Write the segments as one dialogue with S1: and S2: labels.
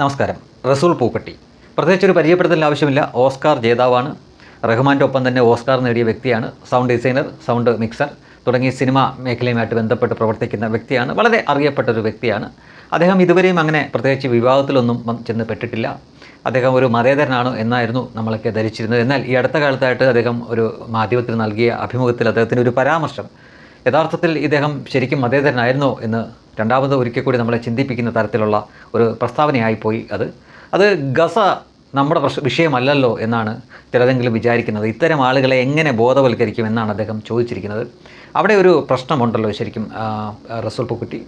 S1: നമസ്കാരം. റസൂൽ പൂക്കട്ടി. പ്രത്യേകിച്ച് ഒരു പരിചയപ്പെടുത്തലിന് ആവശ്യമില്ല. ഓസ്കാർ ജേതാവാണ്. റഹ്മാന്റെ ഒപ്പം തന്നെ ഓസ്കാർ നേടിയ വ്യക്തിയാണ്. സൗണ്ട് ഡിസൈനർ സൗണ്ട് മിക്സർ തുടങ്ങിയ സിനിമ മേഖലയുമായിട്ട് ബന്ധപ്പെട്ട് പ്രവർത്തിക്കുന്ന വ്യക്തിയാണ്. വളരെ അറിയപ്പെട്ട ഒരു വ്യക്തിയാണ്. അദ്ദേഹം ഇതുവരെയും അങ്ങനെ പ്രത്യേകിച്ച് വിവാഹത്തിലൊന്നും ചെന്ന് പെട്ടിട്ടില്ല. അദ്ദേഹം ഒരു മതേതരനാണ് എന്നായിരുന്നു നമ്മളൊക്കെ ധരിച്ചിരുന്നത്. എന്നാൽ ഈ അടുത്ത കാലത്തായിട്ട് അദ്ദേഹം ഒരു മാധ്യമത്തിൽ നൽകിയ അഭിമുഖത്തിൽ അദ്ദേഹത്തിന്റെ ഒരു പരാമർശം. യഥാർത്ഥത്തിൽ ഇദ്ദേഹം ശരിക്കും മതേതരനായിരുന്നോ എന്ന് രണ്ടാമത് ഒരിക്കൽ കൂടി നമ്മളെ ചിന്തിപ്പിക്കുന്ന തരത്തിലുള്ള ഒരു പ്രസ്താവനയായിപ്പോയി അത്. അത് ഗസ നമ്മുടെ പ്രശ്ന വിഷയമല്ലല്ലോ എന്നാണ് ചിലതെങ്കിലും വിചാരിക്കുന്നത്. ഇത്തരം ആളുകളെ എങ്ങനെ ബോധവൽക്കരിക്കും എന്നാണ് അദ്ദേഹം ചോദിച്ചിരിക്കുന്നത്. അവിടെ ഒരു പ്രശ്നമുണ്ടല്ലോ ശരിക്കും റസൂൽ പൂക്കുട്ടി.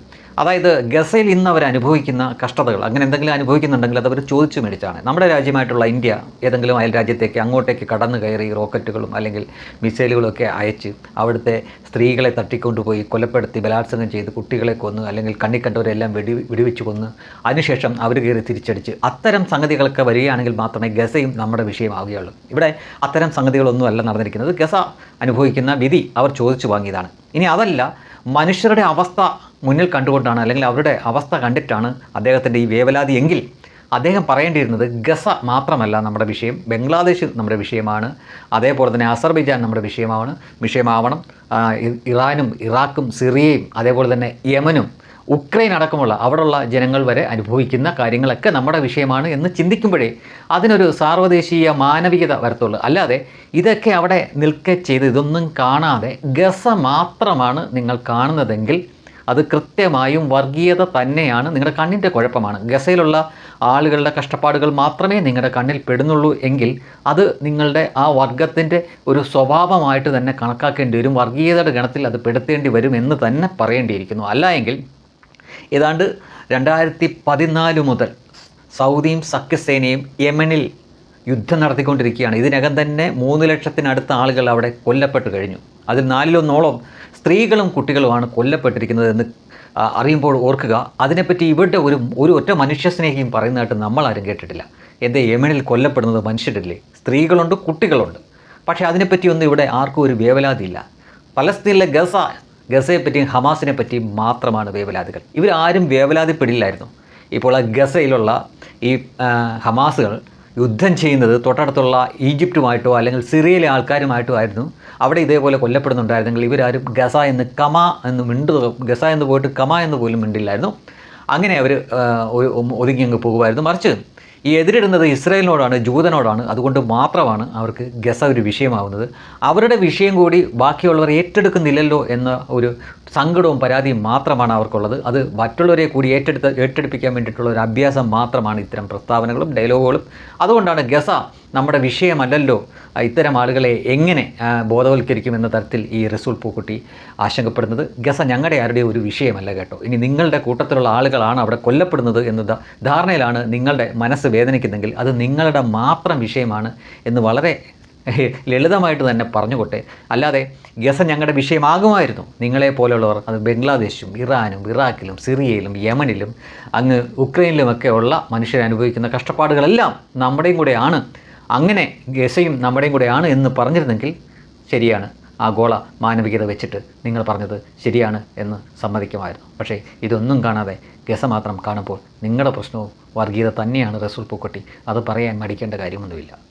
S1: അതായത് ഗസയിൽ ഇന്ന് അവർ അനുഭവിക്കുന്ന കഷ്ടതകൾ അങ്ങനെ എന്തെങ്കിലും അനുഭവിക്കുന്നുണ്ടെങ്കിൽ അത് അവർ ചോദിച്ചു മേടിച്ചാണ്. നമ്മുടെ രാജ്യമായിട്ടുള്ള ഇന്ത്യ ഏതെങ്കിലും അയൽ രാജ്യത്തേക്ക് അങ്ങോട്ടേക്ക് കടന്നു കയറി റോക്കറ്റുകളും അല്ലെങ്കിൽ മിസൈലുകളും ഒക്കെ അയച്ച് അവിടുത്തെ സ്ത്രീകളെ തട്ടിക്കൊണ്ടുപോയി കൊലപ്പെടുത്തി ബലാത്സംഗം ചെയ്ത് കുട്ടികളെ കൊന്ന് അല്ലെങ്കിൽ കണ്ണിക്കണ്ടവരെല്ലാം വെടി വെടിവെച്ച് കൊന്ന് അതിനുശേഷം അവർ കയറി തിരിച്ചടിച്ച്. അത്തരം സംഗതികളൊക്കെ വരികയാണെങ്കിൽ മാത്രമേ ഗസയും നമ്മുടെ വിഷയമാവുകയുള്ളൂ. ഇവിടെ അത്തരം സംഗതികളൊന്നുമല്ല നടന്നിരിക്കുന്നത്. ഗസ അനുഭവിക്കുന്ന വിധി അവർ ചോദിച്ചു വാങ്ങിയതാണ്. ഇനി അതല്ല മനുഷ്യരുടെ അവസ്ഥ മുന്നിൽ കണ്ടുകൊണ്ടാണ് അല്ലെങ്കിൽ അവരുടെ അവസ്ഥ കണ്ടിട്ടാണ് അദ്ദേഹത്തിന്റെ ഈ വേവലാതി എങ്കിൽ അദ്ദേഹം പറയേണ്ടിയിരുന്നത് ഗസ മാത്രമല്ല നമ്മുടെ വിഷയം ബംഗ്ലാദേശ് നമ്മുടെ വിഷയമാണ് അതേപോലെ തന്നെ അസർബൈജാൻ നമ്മുടെ വിഷയമാണ് വിഷയമാവണം ഇറാനും ഇറാഖും സിറിയയും അതേപോലെ തന്നെ യമനും ഉക്രൈൻ അടക്കമുള്ള അവിടെയുള്ള ജനങ്ങൾ വരെ അനുഭവിക്കുന്ന കാര്യങ്ങളൊക്കെ നമ്മുടെ വിഷയമാണ് എന്ന് ചിന്തിക്കുമ്പോഴേ അതിനൊരു സാർവദേശീയ മാനവികത വരത്തുള്ളൂ. അല്ലാതെ ഇതൊക്കെ അവിടെ നിൽക്കെ ചെയ്ത് ഇതൊന്നും കാണാതെ ഗസ മാത്രമാണ് നിങ്ങൾ കാണുന്നതെങ്കിൽ അത് കൃത്യമായും വർഗീയത തന്നെയാണ് നിങ്ങളുടെ കണ്ണിന്റെ കുഴപ്പമാണ്. ഗസയിലുള്ള ആളുകളുടെ കഷ്ടപ്പാടുകൾ മാത്രമേ നിങ്ങളുടെ കണ്ണിൽ പെടുന്നുള്ളൂ എങ്കിൽ അത് നിങ്ങളുടെ ആ വർഗത്തിന്റെ ഒരു സ്വഭാവമായിട്ട് തന്നെ കണക്കാക്കേണ്ടി വരും. വർഗീയതയുടെ ഗണത്തിൽ അത് പെടുത്തേണ്ടി വരും എന്ന് തന്നെ പറയേണ്ടിയിരിക്കുന്നു. അല്ല ഏതാണ്ട് രണ്ടായിരത്തി പതിനാല് മുതൽ സൗദിയും സഖ്യസേനയും യമനിൽ യുദ്ധം നടത്തിക്കൊണ്ടിരിക്കുകയാണ്. ഇതിനകം തന്നെ മൂന്ന് ലക്ഷത്തിനടുത്ത ആളുകൾ അവിടെ കൊല്ലപ്പെട്ട് കഴിഞ്ഞു. അതിൽ നാലിലൊന്നോളം സ്ത്രീകളും കുട്ടികളുമാണ് കൊല്ലപ്പെട്ടിരിക്കുന്നത് എന്ന് അറിയുമ്പോൾ ഓർക്കുക. അതിനെപ്പറ്റി ഇവിടെ ഒരു ഒരു ഒറ്റ മനുഷ്യസ്നേഹിയും പറയുന്നതായിട്ട് നമ്മളാരും കേട്ടിട്ടില്ല. എന്തേ യമനിൽ കൊല്ലപ്പെടുന്നത് മനുഷ്യരില്ലേ? സ്ത്രീകളുണ്ട് കുട്ടികളുണ്ട്. പക്ഷേ അതിനെപ്പറ്റിയൊന്നും ഇവിടെ ആർക്കും ഒരു വേവലാതിയില്ല. പലസ്തീനിലെ ഗസ ഗസയെ പറ്റിയും ഹമാസിനെ പറ്റിയും മാത്രമാണ് വേവലാതികൾ. ഇവരാരും വേവലാതിപ്പെടില്ലായിരുന്നു. ഇപ്പോൾ ആ ഗസയിലുള്ള ഈ ഹമാസുകൾ യുദ്ധം ചെയ്യുന്നത് തൊട്ടടുത്തുള്ള ഈജിപ്തുമായിട്ടോ അല്ലെങ്കിൽ സിറിയയിലെ ആൾക്കാരുമായിട്ടോ ആയിരുന്നു. അവിടെ ഇതേപോലെ കൊല്ലപ്പെടുന്നുണ്ടായിരുന്നെങ്കിൽ ഇവരാരും ഗസ എന്ന് കമ എന്ന് മിണ്ടു ഗസ എന്ന് പോയിട്ട് കമ എന്ന് പോലും മിണ്ടില്ലായിരുന്നു. അങ്ങനെ അവർ ഒതുങ്ങി അങ്ങ് പോകുമായിരുന്നു. മറിച്ച് ഈ എതിരിടുന്നത് ഇസ്രായേലിനോടാണ് ജൂതനോടാണ് അതുകൊണ്ട് മാത്രമാണ് അവർക്ക് ഗസ ഒരു വിഷയമാവുന്നത്. അവരുടെ വിഷയം കൂടി ബാക്കിയുള്ളവർ ഏറ്റെടുക്കുന്നില്ലല്ലോ എന്ന ഒരു സങ്കടവും പരാതിയും മാത്രമാണ് അവർക്കുള്ളത്. അത് മറ്റുള്ളവരെ കൂടി ഏറ്റെടുത്ത് ഏറ്റെടുപ്പിക്കാൻ വേണ്ടിയിട്ടുള്ള ഒരു അഭ്യാസം മാത്രമാണ് ഇത്തരം പ്രസ്താവനകളും ഡയലോഗുകളും. അതുകൊണ്ടാണ് ഗസ നമ്മുടെ വിഷയമല്ലല്ലോ. ഇത്തരം ആളുകളെ എങ്ങനെ ബോധവൽക്കരിക്കും ബോധവൽക്കരിക്കുമെന്ന തരത്തിൽ ഈ റസൂൽ പൂക്കുട്ടി ആശങ്കപ്പെടുന്നത്. ഗസ ഞങ്ങളുടെ ആരുടെ ഒരു വിഷയമല്ല കേട്ടോ. ഇനി നിങ്ങളുടെ കൂട്ടത്തിലുള്ള ആളുകളാണ് അവിടെ കൊല്ലപ്പെടുന്നത് എന്ന ധാരണയിലാണ് നിങ്ങളുടെ മനസ്സ് വേദനിക്കുന്നെങ്കിൽ അത് നിങ്ങളുടെ മാത്രം വിഷയമാണ് എന്ന് വളരെ ലളിതമായിട്ട് തന്നെ പറഞ്ഞുകൊട്ടെ. അല്ലാതെ ഗസ ഞങ്ങളുടെ വിഷയമാകുമായിരുന്നു. നിങ്ങളെ പോലെയുള്ളവർ അത് ബംഗ്ലാദേശും ഇറാനും ഇറാഖിലും സിറിയയിലും യമനിലും അങ്ങ് ഉക്രൈനിലുമൊക്കെ ഉള്ള മനുഷ്യർ അനുഭവിക്കുന്ന കഷ്ടപ്പാടുകളെല്ലാം നമ്മുടെയും കൂടെയാണ്. അങ്ങനെ ഗസയും നമ്മുടെയും കൂടെയാണ് എന്ന് പറഞ്ഞിരുന്നെങ്കിൽ ശരിയാണ്. ആഗോള മാനവികത വെച്ചിട്ട് നിങ്ങൾ പറഞ്ഞത് ശരിയാണ് എന്ന് സമ്മതിക്കുമായിരുന്നു. പക്ഷേ ഇതൊന്നും കാണാതെ ഗസ മാത്രം കാണുമ്പോൾ നിങ്ങളുടെ പ്രശ്നവും വർഗീയത തന്നെയാണ് റസൂൽ പൂക്കുട്ടി. അത് പറയാൻ മടിക്കേണ്ട കാര്യമൊന്നുമില്ല.